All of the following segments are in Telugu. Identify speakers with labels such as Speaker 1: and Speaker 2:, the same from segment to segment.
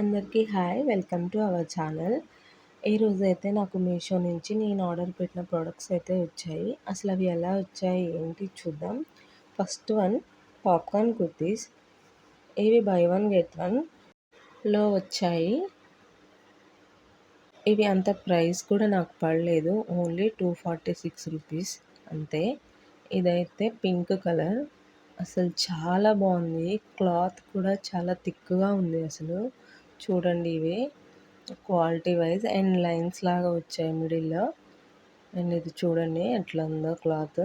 Speaker 1: అందరికీ hi welcome to our channel. ఈరోజు అయితే నాకు మీషో నుంచి నేను ఆర్డర్ పెట్టిన ప్రోడక్ట్స్ అయితే వచ్చాయి. అసలు అవి ఎలా వచ్చాయి ఏంటి చూద్దాం. First one popcorn kurtis. ఇవి బై వన్ గెట్ వన్లో వచ్చాయి. ఇవి అంత ప్రైస్ కూడా నాకు పడలేదు. Only two forty six rupees అంతే. ఇదైతే పింక్ కలర్. అసలు చాలా బాగుంది. క్లాత్ కూడా చాలా థిక్గా ఉంది అసలు. చూడండి ఇవి. క్వాలిటీ వైజ్ అండ్ లైన్స్ లాగా వచ్చాయి మిడిల్లో అండ్ ఇది చూడండి ఎట్లా ఉందో క్లాత్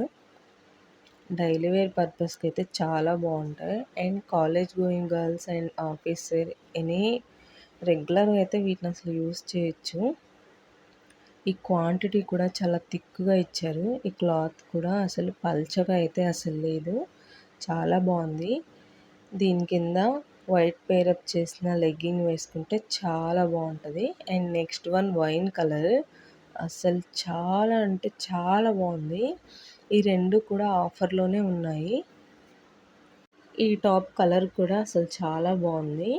Speaker 1: డైలీ వేర్ పర్పస్కి అయితే చాలా బాగుంటాయి. And college going girls and office wear any రెగ్యులర్గా అయితే వీటిని అసలు యూస్ చేయొచ్చు. ఈ క్వాంటిటీ కూడా చాలా థిక్గా ఇచ్చారు. ఈ క్లాత్ కూడా అసలు పల్చగా అయితే అసలు లేదు. చాలా బాగుంది. దీని కింద వైట్ పేరప్ చేసిన లెగ్గింగ్ వేసుకుంటే చాలా బాగుంటుంది. And next one wine colour. అసలు చాలా అంటే చాలా బాగుంది. ఈ రెండు కూడా ఆఫర్లోనే ఉన్నాయి. ఈ టాప్ కలర్ కూడా అసలు చాలా బాగుంది.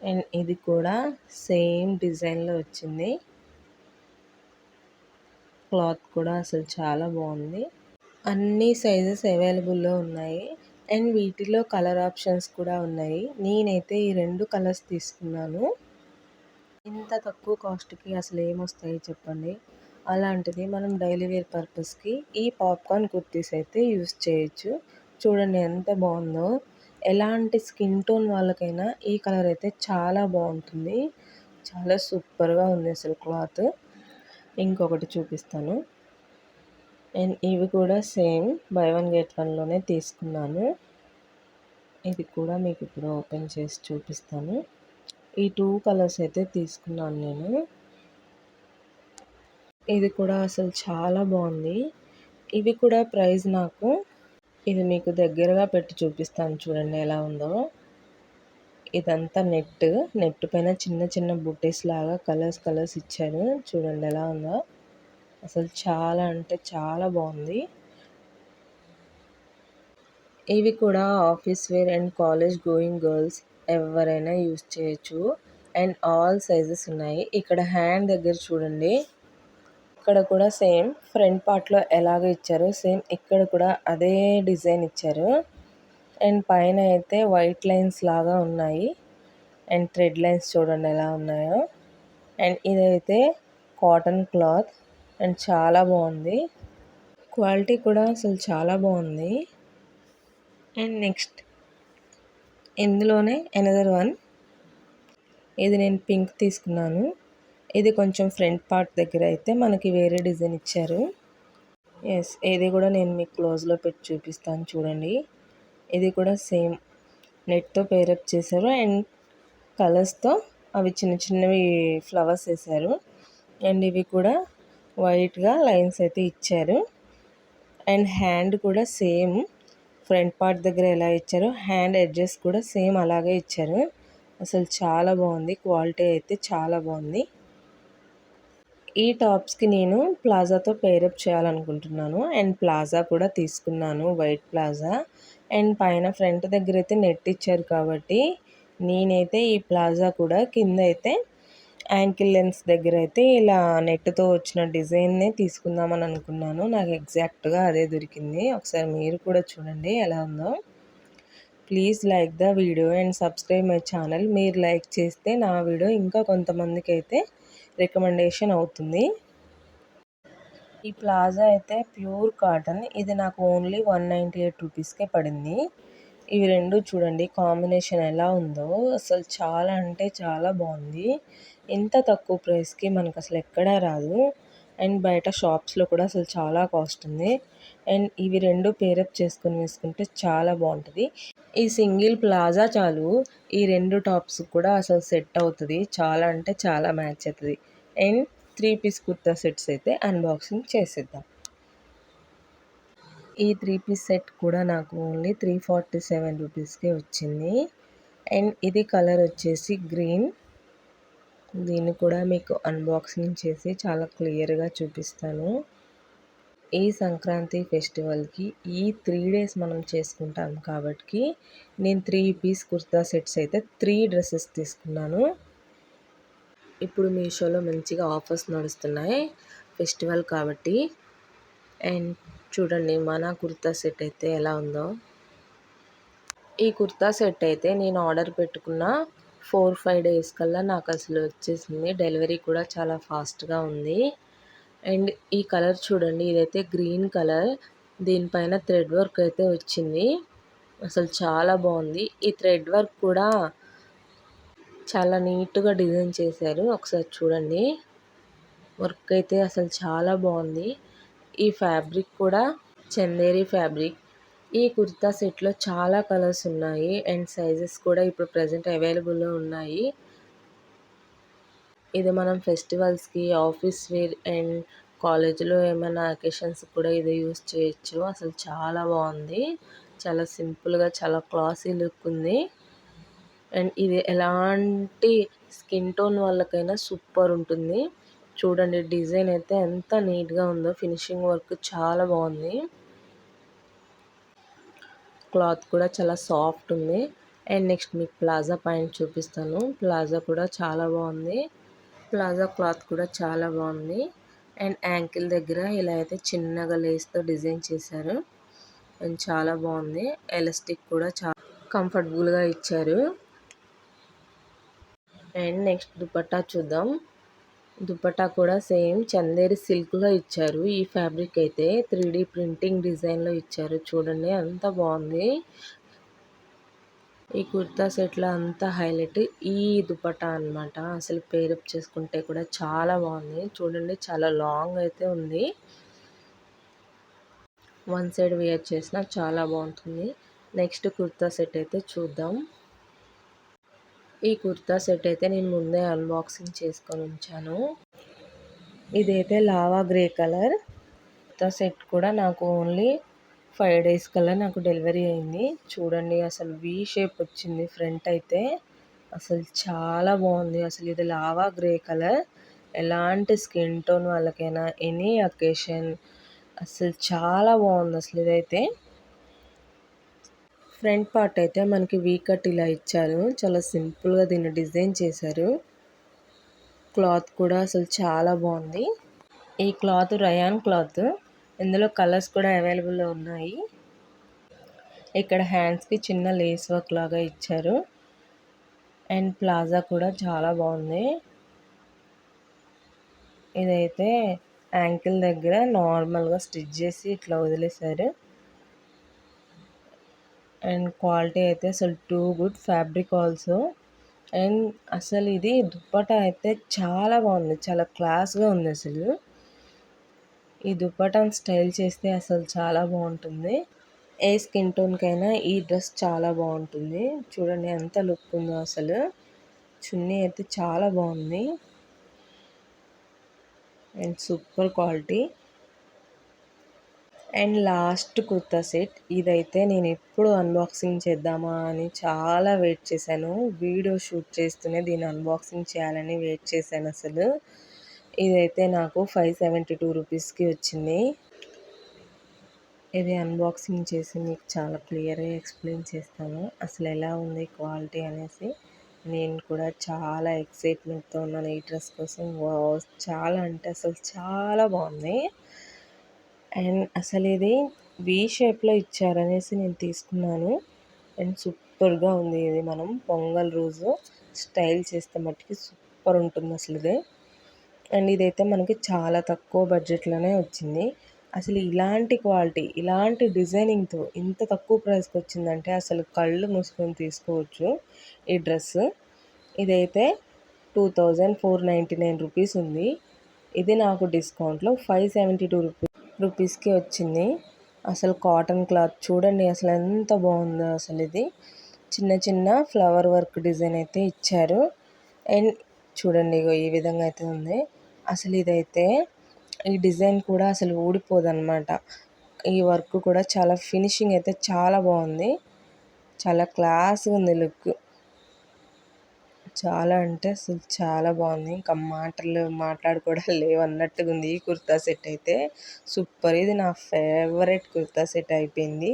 Speaker 1: అండ్ ఇది కూడా సేమ్ డిజైన్లో వచ్చింది. క్లాత్ కూడా అసలు చాలా బాగుంది. అన్ని సైజెస్ అవైలబుల్లో ఉన్నాయి. అండ్ వీటిలో కలర్ ఆప్షన్స్ కూడా ఉన్నాయి. నేనైతే ఈ రెండు కలర్స్ తీసుకున్నాను. ఇంత తక్కువ కాస్ట్కి అసలు ఏమొస్తాయి చెప్పండి. అలాంటిది మనం డైలీ వేర్ పర్పస్కి ఈ పాప్కార్న్ కుర్తీస్ అయితే యూస్ చేయొచ్చు. చూడండి ఎంత బాగుందో. ఎలాంటి స్కిన్ టోన్ వాళ్ళకైనా ఈ కలర్ అయితే చాలా బాగుంటుంది. చాలా సూపర్గా ఉంది అసలు క్లాత్. ఇంకొకటి చూపిస్తాను. అండ్ ఇవి కూడా సేమ్ బై వన్ గెట్ వన్లోనే తీసుకున్నాను. ఇది కూడా మీకు ఇప్పుడు ఓపెన్ చేసి చూపిస్తాను. ఈ టూ కలర్స్ అయితే తీసుకున్నాను నేను. ఇది కూడా అసలు చాలా బాగుంది. ఇవి కూడా ప్రైస్ నాకు ఇది మీకు దగ్గరగా పెట్టి చూపిస్తాను చూడండి ఎలా ఉందో. ఇదంతా నెట్ నెట్ పైన చిన్న చిన్న బుట్టెస్ లాగా కలర్స్ కలర్స్ ఇచ్చారు. చూడండి ఎలా ఉందో. అసలు చాలా అంటే చాలా బాగుంది. ఇవి కూడా office wear and college going girls ఎవరైనా యూజ్ చేయొచ్చు. అండ్ ఆల్ సైజెస్ ఉన్నాయి. ఇక్కడ హ్యాండ్ దగ్గర చూడండి. ఇక్కడ కూడా సేమ్ ఫ్రంట్ పార్ట్లో ఎలాగ ఇచ్చారో. సేమ్ ఇక్కడ కూడా అదే డిజైన్ ఇచ్చారు. అండ్ పైన అయితే వైట్ లైన్స్ లాగా ఉన్నాయి. అండ్ థ్రెడ్ లైన్స్ చూడండి ఎలా ఉన్నాయో. అండ్ ఇదైతే కాటన్ క్లాత్. అండ్ చాలా బాగుంది. క్వాలిటీ కూడా అసలు చాలా బాగుంది. అండ్ నెక్స్ట్ ఇందులోనే ఎనదర్ వన్ ఇది నేను పింక్ తీసుకున్నాను. ఇది కొంచెం ఫ్రంట్ పార్ట్ దగ్గర అయితే మనకి వేరే డిజైన్ ఇచ్చారు. ఎస్ ఇది కూడా నేను మీకు క్లోజ్లో పెట్టి చూపిస్తాను చూడండి. ఇది కూడా సేమ్ నెట్తో పేరప్ చేశారు. అండ్ కలర్స్తో అవి చిన్న చిన్నవి ఫ్లవర్స్ వేశారు. అండ్ ఇవి కూడా వైట్గా లైన్స్ అయితే ఇచ్చారు. అండ్ హ్యాండ్ కూడా సేమ్ ఫ్రంట్ పార్ట్ దగ్గర ఎలా ఇచ్చారో హ్యాండ్ ఎడ్జెస్ కూడా సేమ్ అలాగే ఇచ్చారు. అసలు చాలా బాగుంది క్వాలిటీ అయితే చాలా బాగుంది. ఈ టాప్స్కి నేను ప్లాజాతో పేరప్ చేయాలనుకుంటున్నాను. అండ్ ప్లాజా కూడా తీసుకున్నాను వైట్ ప్లాజా. అండ్ పైన ఫ్రంట్ దగ్గర అయితే నెట్ ఇచ్చారు కాబట్టి నేనైతే ఈ ప్లాజా కూడా కింద అయితే యాంకిల్ లెన్స్ దగ్గర అయితే ఇలా నెట్తో వచ్చిన డిజైన్నే తీసుకుందామని అనుకున్నాను. నాకు ఎగ్జాక్ట్గా అదే దొరికింది. ఒకసారి మీరు కూడా చూడండి ఎలా ఉందో. Please like the video and subscribe my channel. మీరు లైక్ చేస్తే నా వీడియో ఇంకా కొంతమందికి అయితే రికమెండేషన్ అవుతుంది. ఈ ప్లాజా అయితే ప్యూర్ కాటన్. ఇది నాకు ఓన్లీ వన్ నైంటీ ఎయిట్ రూపీస్కే పడింది. ఇవి రెండు చూడండి కాంబినేషన్ ఎలా ఉందో. అసలు చాలా అంటే చాలా బాగుంది. ఇంత తక్కువ ప్రైస్కి మనకు అసలు ఎక్కడా రాదు. అండ్ బయట షాప్స్లో కూడా అసలు చాలా కాస్ట్ ఉంది. అండ్ ఇవి రెండు పేరప్ చేసుకొని వేసుకుంటే చాలా బాగుంటుంది. ఈ సింగిల్ ప్లాజా చాలు ఈ రెండు టాప్స్ కూడా అసలు సెట్ అవుతుంది. చాలా అంటే చాలా మ్యాచ్ అవుతుంది. And three piece kurta sets అయితే అన్బాక్సింగ్ చేసేద్దాం. ఈ త్రీ పీస్ సెట్ కూడా నాకు ఓన్లీ త్రీ ఫార్టీ సెవెన్ రూపీస్కే వచ్చింది. అండ్ ఇది కలర్ వచ్చేసి గ్రీన్. దీన్ని కూడా మీకు అన్బాక్సింగ్ చేసి చాలా క్లియర్గా చూపిస్తాను. ఈ సంక్రాంతి ఫెస్టివల్కి ఈ త్రీ డేస్ మనం చేసుకుంటాం కాబట్టి నేను త్రీ పీస్ కుర్తా సెట్స్ అయితే త్రీ డ్రెస్సెస్ తీసుకున్నాను. ఇప్పుడు మీషోలో మంచిగా ఆఫర్స్ నడుస్తున్నాయి. ఫెస్టివల్ కాబట్టి అండ్ చూడండి మన కుర్తా సెట్ అయితే ఎలా ఉందో. ఈ కుర్తా సెట్ అయితే నేను ఆర్డర్ పెట్టుకున్న ఫోర్ ఫైవ్ డేస్ కల్లా నాకు అసలు వచ్చేసింది. డెలివరీ కూడా చాలా ఫాస్ట్గా ఉంది. అండ్ ఈ కలర్ చూడండి ఇదైతే గ్రీన్ కలర్. దీనిపైన థ్రెడ్ వర్క్ అయితే వచ్చింది. అసలు చాలా బాగుంది. ఈ థ్రెడ్ వర్క్ కూడా చాలా నీట్గా డిజైన్ చేశారు. ఒకసారి చూడండి. వర్క్ అయితే అసలు చాలా బాగుంది. ఈ ఫ్యాబ్రిక్ కూడా చందేరి ఫ్యాబ్రిక్. ఈ కుర్తా సెట్లో చాలా కలర్స్ ఉన్నాయి. అండ్ సైజెస్ కూడా ఇప్పుడు ప్రజెంట్ అవైలబుల్లో ఉన్నాయి. ఇది మనం ఫెస్టివల్స్కి ఆఫీస్ వేర్ అండ్ కాలేజ్లో ఏమైనా అకేషన్స్ కూడా ఇది యూస్ చేయొచ్చు. అసలు చాలా బాగుంది. చాలా సింపుల్గా చాలా క్లాసీ లుక్ ఉంది. అండ్ ఇది ఎలాంటి స్కిన్ టోన్ వాళ్ళకైనా సూపర్ ఉంటుంది. చూడండి డిజైన్ అయితే ఎంత నీట్గా ఉందో ఫినిషింగ్ వర్క్ చాలా బాగుంది. క్లాత్ కూడా చాలా సాఫ్ట్ ఉంది. అండ్ నెక్స్ట్ మీకు ప్లాజా పాయింట్ చూపిస్తాను. ప్లాజా కూడా చాలా బాగుంది. ప్లాజా క్లాత్ కూడా చాలా బాగుంది. అండ్ యాంకిల్ దగ్గర ఇలా అయితే చిన్నగా లేస్తో డిజైన్ చేశారు. అండ్ చాలా బాగుంది. ఎలాస్టిక్ కూడా చాలా కంఫర్టబుల్గా ఇచ్చారు. అండ్ నెక్స్ట్ దుపట్టా చూద్దాం. దుపట్టా కూడా సేమ్. చందేరి సిల్క్లో ఇచ్చారు. ఈ ఫ్యాబ్రిక్ అయితే త్రీ ప్రింటింగ్ డిజైన్లో ఇచ్చారు. చూడండి అంత బాగుంది. ఈ కుర్తా సెట్లో అంతా హైలైట్ ఈ దుపట్టా అనమాట అసలు పేరప్ చేసుకుంటే కూడా చాలా బాగుంది. చూడండి చాలా లాంగ్ అయితే ఉంది. వన్ సైడ్ వేర్ చేసిన చాలా బాగుంటుంది. నెక్స్ట్ కుర్తా సెట్ అయితే చూద్దాం. ఈ కుర్తా సెట్ అయితే నేను ముందే అన్బాక్సింగ్ చేసుకొని ఉంచాను. ఇదైతే lava grey colour. Kurta set కూడా నాకు ఓన్లీ ఫైవ్ డేస్ కల్లా నాకు డెలివరీ అయింది. చూడండి అసలు వీ షేప్ వచ్చింది ఫ్రంట్ అయితే. అసలు చాలా బాగుంది. అసలు ఇది లావా గ్రే కలర్. ఎలాంటి స్కిన్ టోన్ వాళ్ళకైనా ఎనీ అకేషన్ అసలు చాలా బాగుంది అసలు ఇదైతే. ఫ్రంట్ పార్ట్ అయితే మనకి వీ కట్ ఇలా ఇచ్చారు. చాలా సింపుల్గా దీన్ని డిజైన్ చేశారు. క్లాత్ కూడా అసలు చాలా బాగుంది. ఈ క్లాత్ రయాన్ క్లాత్. ఇందులో కలర్స్ కూడా అవైలబుల్లో ఉన్నాయి. ఇక్కడ హ్యాండ్స్కి చిన్న లేస్ వర్క్ లాగా ఇచ్చారు. అండ్ ప్లాజా కూడా చాలా బాగుంది. ఇదైతే యాంకిల్ దగ్గర నార్మల్గా స్టిచ్ చేసి ఇట్లా వదిలేశారు. అండ్ క్వాలిటీ అయితే అసలు too good fabric also. And అసలు ఇది దుప్పటా అయితే చాలా బాగుంది చాలా క్లాస్గా ఉంది అసలు. ఈ దుప్పటాని స్టైల్ చేస్తే అసలు చాలా బాగుంటుంది. ఏ స్కిన్ టోన్కైనా ఈ డ్రెస్ చాలా బాగుంటుంది. చూడండి ఎంత లుక్ ఉందో అసలు. చున్నీ అయితే చాలా బాగుంది. And super quality. And last kurta set. ఇదైతే నేను ఎప్పుడు అన్బాక్సింగ్ చేద్దామా అని చాలా వెయిట్ చేశాను. వీడియో షూట్ చేస్తూనే దీన్ని అన్బాక్సింగ్ చేయాలని వెయిట్ చేశాను అసలు. ఇదైతే నాకు ఫైవ్ సెవెంటీ టూ రూపీస్కి వచ్చింది. ఇది అన్బాక్సింగ్ చేసి మీకు చాలా క్లియర్గా ఎక్స్ప్లెయిన్ చేస్తాను. అసలు ఎలా ఉంది క్వాలిటీ అనేసి. నేను కూడా చాలా ఎక్సైట్మెంట్తో ఉన్నాను ఈ డ్రెస్ కోసం. చాలా అంటే అసలు చాలా బాగుంది. అండ్ అసలు ఇది వీ షేప్లో ఇచ్చారనేసి నేను తీసుకున్నాను. అండ్ సూపర్గా ఉంది ఇది మనం పొంగల్ రోజు స్టైల్ చేస్తే మట్టుకి సూపర్ ఉంటుంది అసలు ఇది అండ్ ఇదైతే మనకి చాలా తక్కువ బడ్జెట్లోనే వచ్చింది. అసలు ఇలాంటి క్వాలిటీ ఇలాంటి డిజైనింగ్తో ఇంత తక్కువ ప్రైస్కి వచ్చిందంటే అసలు కళ్ళు మూసుకొని తీసుకోవచ్చు ఈ డ్రెస్. ఇదైతే two thousand four ninety nine rupees ఉంది. ఇది నాకు డిస్కౌంట్లో ఫైవ్ సెవెంటీ టూ రూపీస్ రూపీస్కి వచ్చింది. అసలు కాటన్ క్లాత్ చూడండి అసలు ఎంత బాగుందో అసలు ఇది. చిన్న చిన్న ఫ్లవర్ వర్క్ డిజైన్ అయితే ఇచ్చారు. అండ్ చూడండి ఇగో ఈ విధంగా అయితే ఉంది. అసలు ఇదైతే ఈ డిజైన్ కూడా అసలు ఊడిపోదన్నమాట. ఈ వర్క్ కూడా చాలా ఫినిషింగ్ అయితే చాలా బాగుంది. చాలా క్లాస్గా ఉంది లుక్. చాలా అంటే అసలు చాలా బాగుంది. ఇంకా మాటలు మాట్లాడుకోవడం లేవు అన్నట్టుగా ఉంది ఈ కుర్తా సెట్ అయితే సూపర్. ఇది నా ఫేవరెట్ కుర్తా సెట్ అయిపోయింది.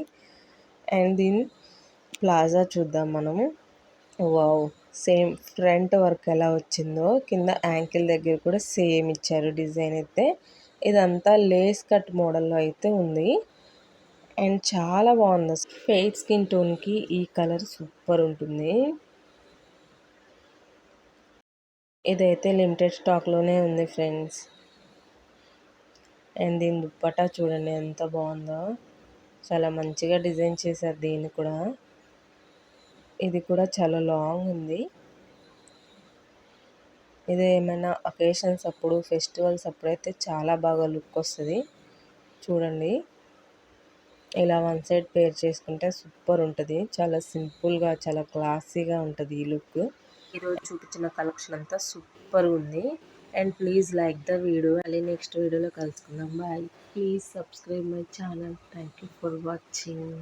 Speaker 1: అండ్ దీని ప్లాజా చూద్దాం మనము. వావ్! సేమ్ ఫ్రంట్ వర్క్ ఎలా వచ్చిందో కింద యాంకిల్ దగ్గర కూడా సేమ్ ఇచ్చారు డిజైన్ అయితే. ఇదంతా లేస్ కట్ మోడల్లో అయితే ఉంది. అండ్ చాలా బాగుంది. ఫేస్ స్కిన్ టోన్కి ఈ కలర్ సూపర్ ఉంటుంది. ఇదైతే లిమిటెడ్ స్టాక్లోనే ఉంది ఫ్రెండ్స్. అండ్ దీని దుప్పటా చూడండి ఎంత బాగుందో. చాలా మంచిగా డిజైన్ చేశారు దీన్ని కూడా. ఇది కూడా చాలా లాంగ్ ఉంది. ఇది ఏమైనా అకేషన్స్ అప్పుడు ఫెస్టివల్స్ అప్పుడు అయితే చాలా బాగా లుక్ వస్తుంది. చూడండి. ఇలా వన్ సైడ్ పేర్ చేసుకుంటే సూపర్ ఉంటుంది. చాలా సింపుల్గా చాలా క్లాసీగా ఉంటుంది ఈ లుక్. ఈరోజు చూపించిన కలెక్షన్ అంతా సూపర్ ఉంది. And please like the video. అలాగే నెక్స్ట్ వీడియోలో కలుసుకుందాం. Bye. Please subscribe my channel. Thank you for watching.